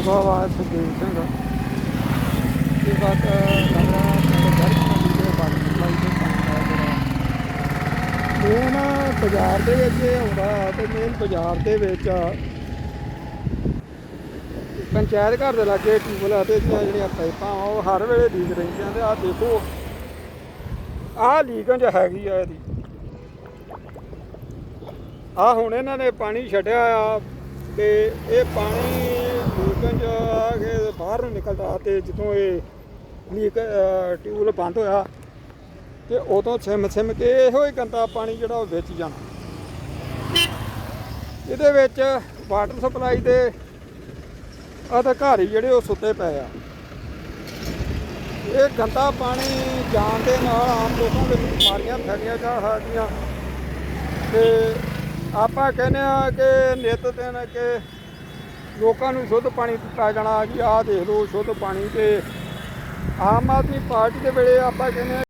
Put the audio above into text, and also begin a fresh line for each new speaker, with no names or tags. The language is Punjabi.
ਲੋਗਾ ਵਾ ਸੁਖਦੇਵ ਸਿੰਘ ਇਹ ਬਾਤ ਲੱਗਦਾ ਮੇਨ ਬਾਜ਼ਾਰ ਦੇ ਵਿੱਚ ਇਹ ਆਉਂਦਾ ਤੇ ਮੇਨ ਬਾਜ਼ਾਰ ਦੇ ਵਿੱਚ ਪੰਚਾਇਤ ਘਰ ਦੇ ਲਾਗੇ ਟਿਊਬਲ ਆ ਤੇ ਜਿਹੜੀਆਂ ਪਾਈਪਾਂ ਆ, ਉਹ ਹਰ ਵੇਲੇ ਲੀਕ ਰਹਿੰਦੀਆਂ ਤੇ ਆਹ ਦੇਖੋ ਆਹ ਲੀਕੇਜ ਹੈਗੀ ਆ ਇਹਦੀ। ਆ ਹੁਣ ਇਹਨਾਂ ਨੇ ਪਾਣੀ ਛੱਡਿਆ ਆ ਤੇ ਇਹ ਪਾਣੀ ਲੀਕੇਜ ਆ ਕੇ ਬਾਹਰ ਨੂੰ ਨਿਕਲਦਾ ਤੇ ਜਦੋਂ ਇਹ ਲੀਕ ਟਿਊਬਲ ਬੰਦ ਹੋਇਆ ਤੇ ਉਦੋਂ ਸਿਮ ਸਿਮ ਕੇ ਇਹੋ ਹੀ ਗੰਦਾ ਪਾਣੀ ਜਿਹੜਾ ਉਹ ਵਿੱਚ ਜਾਣਾ ਇਹਦੇ ਵਿੱਚ ਵਾਟਰ ਸਪਲਾਈ ਦੇ ਅਧਿਕਾਰੀ ਜਿਹੜੇ ਉਹ ਸੁੱਤੇ ਪਏ ਆ। ਇਹ ਗੰਦਾ ਪਾਣੀ ਜਾਣ ਦੇ ਨਾਲ ਆਮ ਲੋਕਾਂ ਦੇ ਬਿਮਾਰੀਆਂ ਫੈਲੀਆਂ ਜਾ ਸਕਦੀਆਂ। ਤੇ ਆਪਾਂ ਕਹਿੰਦੇ ਆ ਕਿ ਨਿਤ ਦਿਨ ਕਿ ਲੋਕਾਂ ਨੂੰ ਸ਼ੁੱਧ ਪਾਣੀ ਦਿੱਤਾ ਜਾਣਾ ਜੀ, ਆਹ ਦੇਖ ਲਓ ਸ਼ੁੱਧ ਪਾਣੀ ਤੇ ਆਮ ਆਦਮੀ ਪਾਰਟੀ ਦੇ ਵੇਲੇ ਆਪਾਂ ਕਹਿੰਦੇ